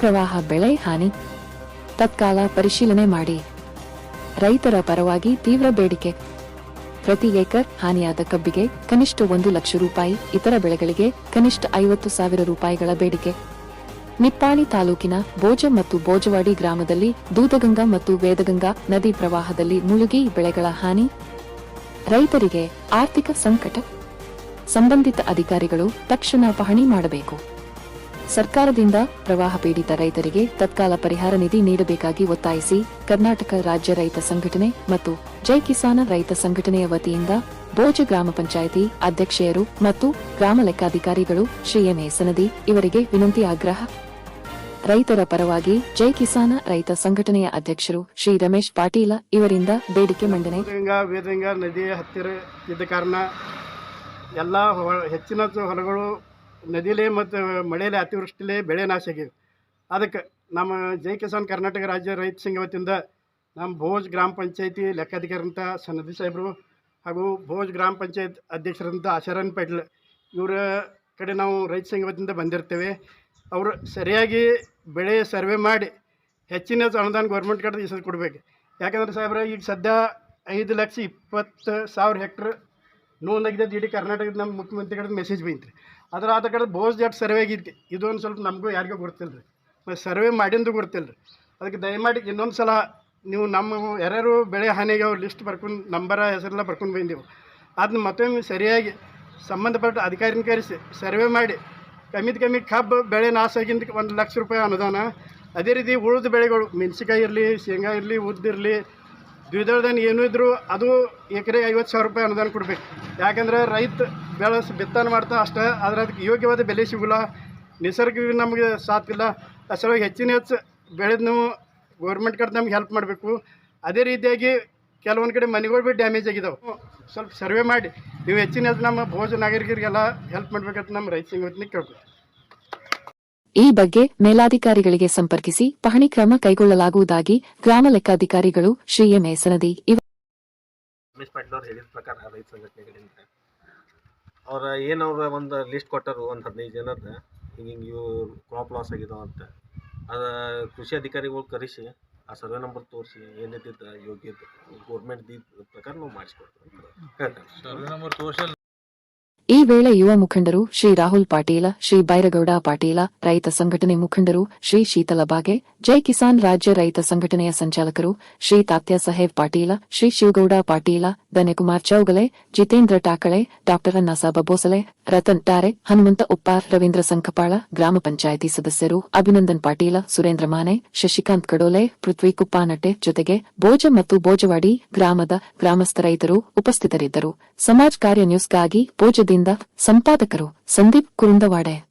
ಪ್ರವಾಹ ಬೆಳೆ ಹಾನಿ. ತತ್ಕಾಲ ಪರಿಶೀಲನೆ ಮಾಡಿ. ರೈತರ ಪರವಾಗಿ ತೀವ್ರ ಬೇಡಿಕೆ. ಪ್ರತಿ ಏಕರ್ ಹಾನಿಯಾದ ಕಬ್ಬಿಗೆ ಕನಿಷ್ಠ ಒಂದು ಲಕ್ಷ ರೂಪಾಯಿ, ಇತರ ಬೆಳೆಗಳಿಗೆ ಕನಿಷ್ಠ ಐವತ್ತು ಸಾವಿರ ರೂಪಾಯಿಗಳ ಬೇಡಿಕೆ. ನಿಪ್ಪಾಣಿ ತಾಲೂಕಿನ ಬೋಜ ಮತ್ತು ಬೋಜವಾಡಿ ಗ್ರಾಮದಲ್ಲಿ ದೂದಗಂಗಾ ಮತ್ತು ವೇದಗಂಗಾ ನದಿ ಪ್ರವಾಹದಲ್ಲಿ ಮುಳುಗಿ ಬೆಳೆಗಳ ಹಾನಿ. ರೈತರಿಗೆ ಆರ್ಥಿಕ ಸಂಕಟ. ಸಂಬಂಧಿತ ಅಧಿಕಾರಿಗಳು ತಕ್ಷಣ ಪಹಣಿ ಮಾಡಬೇಕು. ಸರ್ಕಾರದಿಂದ ಪ್ರವಾಹ ಪೀಡಿತ ರೈತರಿಗೆ ತತ್ಕಾಲ ಪರಿಹಾರ ನಿಧಿ ನೀಡಬೇಕಾಗಿ ಒತ್ತಾಯಿಸಿ ಕರ್ನಾಟಕ ರಾಜ್ಯ ರೈತ ಸಂಘಟನೆ ಮತ್ತು ಜೈ ಕಿಸಾನ ರೈತ ಸಂಘಟನೆಯ ವತಿಯಿಂದ ಬೋಜ ಗ್ರಾಮ ಪಂಚಾಯಿತಿ ಅಧ್ಯಕ್ಷೆಯರು ಮತ್ತು ಗ್ರಾಮ ಲೆಕ್ಕಾಧಿಕಾರಿಗಳು ಶ್ರೀ ಎಂ ಸನದಿ ಇವರಿಗೆ ವಿನಂತಿ ಆಗ್ರಹ. ರೈತರ ಪರವಾಗಿ ಜೈ ಕಿಸಾನ ರೈತ ಸಂಘಟನೆಯ ಅಧ್ಯಕ್ಷರು ಶ್ರೀ ರಮೇಶ್ ಪಾಟೀಲ ಇವರಿಂದ ಬೇಡಿಕೆ ಮಂಡನೆ. ನದಿಯ ಹತ್ತಿರ ಇದ್ದ ಕಾರಣ ಎಲ್ಲ ಹೆಚ್ಚಿನ ಹೊಲಗಳು ನದಿಲೇ ಮತ್ತು ಮಳೆಯಲ್ಲಿ ಅತಿವೃಷ್ಟಿಲೇ ಬೆಳೆ ನಾಶ ಆಗಿವೆ ಅದಕ್ಕೆ ನಮ್ಮ ಜೈ ಕಿಸಾನ್ ಕರ್ನಾಟಕ ರಾಜ್ಯ ರೈತ ಸಂಘ ವತಿಯಿಂದ ನಮ್ಮ ಭೋಜ್ ಗ್ರಾಮ ಪಂಚಾಯತಿ ಲೆಕ್ಕಾಧಿಕಾರಂತ ಸನ್ನದಿ ಸಾಹೇಬರು ಹಾಗೂ ಭೋಜ್ ಗ್ರಾಮ ಪಂಚಾಯತ್ ಅಧ್ಯಕ್ಷರಂತ ಆಶಾರಾನ್ ಪೇಟ್ಲ್ ಇವರ ಕಡೆ ನಾವು ರೈತ ಸಂಘ ವತಿಯಿಂದ ಬಂದಿರ್ತೇವೆ. ಅವರು ಸರಿಯಾಗಿ ಬೆಳೆ ಸರ್ವೆ ಮಾಡಿ ಹೆಚ್ಚಿನ ಅನುದಾನ ಗೌರ್ಮೆಂಟ್ ಕಡೆ ಹೆಸರು ಕೊಡಬೇಕು. ಯಾಕಂದ್ರೆ ಸಾಹೇಬ್ರೆ, ಈಗ ಸದ್ಯ ಐದು ಲಕ್ಷ ಇಪ್ಪತ್ತು ಸಾವಿರ ಹೆಕ್ಟ್ರ್ ನೋಂದಾಗಿದೆ ಇಡೀ ಕರ್ನಾಟಕದ ನಮ್ಮ ಮುಖ್ಯಮಂತ್ರಿ ಕಡೆ ಮೆಸೇಜ್ ಬೈತ್ರಿ ಅದ್ರ ಆದ ಕಡೆ ಬೋಸ್ ಜಟ್ ಸರ್ವೆ ಆಗಿತ್ತು ಇದೊಂದು ಸ್ವಲ್ಪ ನಮಗೂ ಯಾರಿಗೂ ಗೊತ್ತಿಲ್ಲ ರೀ ಸರ್ವೆ ಮಾಡಿಂದು ಗೊತ್ತಿಲ್ಲ ರೀ ಅದಕ್ಕೆ ದಯಮಾಡಿ ಇನ್ನೊಂದು ಸಲ ನೀವು ನಮ್ಮ ಯಾರ್ಯಾರು ಬೆಳೆ ಹಾನಿಗೆ ಅವ್ರು ಲಿಸ್ಟ್ ಬರ್ಕೊಂಡು ನಂಬರ ಹೆಸರೆಲ್ಲ ಬರ್ಕೊಂಡು ಬಂದೆವು ಅದನ್ನ ಮತ್ತೊಮ್ಮೆ ಸರಿಯಾಗಿ ಸಂಬಂಧಪಟ್ಟ ಅಧಿಕಾರಿನ ಕರೆಸಿ ಸರ್ವೆ ಮಾಡಿ. ಕಮ್ಮಿದ ಕಮ್ಮಿ ಕಬ್ಬು ಬೆಳೆ ನಾಶ ಆಗಿಂದ ಒಂದು ಲಕ್ಷ ರೂಪಾಯಿ ಅನುದಾನ. ಅದೇ ರೀತಿ ಉಳಿದ ಬೆಳೆಗಳು ಮೆಣಸಿಕಾಯಿ ಇರಲಿ, ಶೇಂಗಾ ಇರಲಿ ಉದ್ದಿರಲಿ ದ್ವಿದಳದಲ್ಲಿ ಏನೂ ಇದ್ದರೂ ಅದು ಎಕರೆಗೆ ಐವತ್ತು ಸಾವಿರ ರೂಪಾಯಿ ಅನುದಾನ ಕೊಡಬೇಕು. ಯಾಕಂದ್ರೆ ರೈತ ಬೆಳೆಸ್ ಬಿತ್ತನೆ ಮಾಡ್ತಾ ಅಷ್ಟೇ ಆದರೆ ಅದಕ್ಕೆ ಯೋಗ್ಯವಾದ ಬೆಲೆ ಸಿಗೋಲ್ಲ. ನಿಸರ್ಗ ನಮಗೆ ಸಾಥ್ ಇಲ್ಲ. ಸಲುವಾಗಿ ಹೆಚ್ಚಿನ ಹೆಚ್ಚು ಬೆಳೆದು ನಾವು ಗೌರ್ಮೆಂಟ್ ಕಡೆ ನಮ್ಗೆ ಹೆಲ್ಪ್ ಮಾಡಬೇಕು. ಅದೇ ರೀತಿಯಾಗಿ ಕೆಲವೊಂದು ಕಡೆ ಮನೆಗಳು ಭೀ ಡ್ಯಾಮೇಜ್ ಆಗಿದ್ದಾವೆ ಸ್ವಲ್ಪ ಸರ್ವೆ ಮಾಡಿ ನೀವು ಹೆಚ್ಚಿನ ಹೆಚ್ಚು ನಮ್ಮ ಭೋಜ ನಾಗರಿಕರಿಗೆಲ್ಲ ಹೆಲ್ಪ್ ಮಾಡ್ಬೇಕಂತ ನಮ್ಮ ರೈತ ಸಂಘಟನೆ ಕೇಳ್ಬೋದು ಕೇಳ್ಕೊತೀವಿ ಈ ಬಗ್ಗೆ ಮೇಲಾಧಿಕಾರಿಗಳಿಗೆ ಸಂಪರ್ಕಿಸಿ ಪಹಣಿ ಕ್ರಮ ಕೈಗೊಳ್ಳಲಾಗುವುದಾಗಿ ಗ್ರಾಮ ಲೆಕ್ಕಾಧಿಕಾರಿಗಳು ಶ್ರೀ ಎಂ ಹೆಸರದಿ ಸನದಿ ಇವ ರಮೇಶ್ ಪಾಟೀಲ್ ಹೇಳಿದ ಪ್ರಕಾರ ರೈತ ಸಂಘಟನೆ ಕಡೆಯಿಂದ ಅವ್ರ ಏನು ಅವ್ರ ಒಂದು ಲಿಸ್ಟ್ ಕೊಟ್ಟರು ಒಂದು ಹದಿನೈದು ಜನದ, ಹಿಂಗೆ ಹಿಂಗೆ ಇವು ಕ್ರಾಪ್ ಲಾಸ್ ಆಗಿದಾವ ಅಂತ. ಅದು ಕೃಷಿ ಅಧಿಕಾರಿಗಳು ಕರೆಸಿ, ಆ ಸರ್ವೆ ನಂಬರ್ ತೋರಿಸಿ ಏನೈತಿ ಯೋಗ್ಯತೆ ಗೌರ್ಮೆಂಟ್ ಪ್ರಕಾರ ನಾವು ಮಾಡಿಸ್ಕೊಡ್ತೀವಿ ಅಂತ ಹೇಳ್ತಾರೆ. ಈ ವೇಳೆ ಯುವ ಮುಖಂಡರು ಶ್ರೀ ರಾಹುಲ್ ಪಾಟೀಲ, ಶ್ರೀ ಬೈರಗೌಡ ಪಾಟೀಲ, ರೈತ ಸಂಘಟನೆ ಮುಖಂಡರು, ಶ್ರೀ ಶೀತಲ ಬಾಗೆ, ಜೈ ಕಿಸಾನ್ ರಾಜ್ಯ ರೈತ ಸಂಘಟನೆಯ ಸಂಚಾಲಕರು, ಶ್ರೀ ತಾತ್ಯ ಸಾಹೇಬ್ ಪಾಟೀಲ, ಶ್ರೀ ಶಿವಗೌಡ ಪಾಟೀಲ ಧನ್ಯಕುಮಾರ್ ಚೌಗಲೆ, ಜಿತೇಂದ್ರ ಟಾಕಳೆ ಡಾಕ್ಟರ್ ಅನ್ನಾಸಾಬ ಬೋಸಲೆ ರತನ್ ಟಾರೆ, ಹನುಮಂತ ಉಪ್ಪಾರ್, ರವೀಂದ್ರ ಸಂಕಪಾಳ, ಗ್ರಾಮ ಪಂಚಾಯಿತಿ ಸದಸ್ಯರು, ಅಭಿನಂದನ್ ಪಾಟೀಲ, ಸುರೇಂದ್ರ ಮಾನೆ, ಶಶಿಕಾಂತ್ ಕಡೋಲೆ, ಪೃಥ್ವಿ ಕುಪ್ಪಾನಟ್ಟೆ ಜೊತೆಗೆ ಬೋಜ ಮತ್ತು ಬೋಜವಾಡಿ ಗ್ರಾಮದ ಗ್ರಾಮಸ್ಥ ರೈತರು ಉಪಸ್ಥಿತರಿದ್ದರು. ಸಮಾಜ ಕಾರ್ಯ ನ್ಯೂಸ್ಗಾಗಿ ಬೋಜದಿಂದ ಸಂಪಾದಕರು ಸಂದೀಪ್ ಕುರುಂದವಾಡೆ.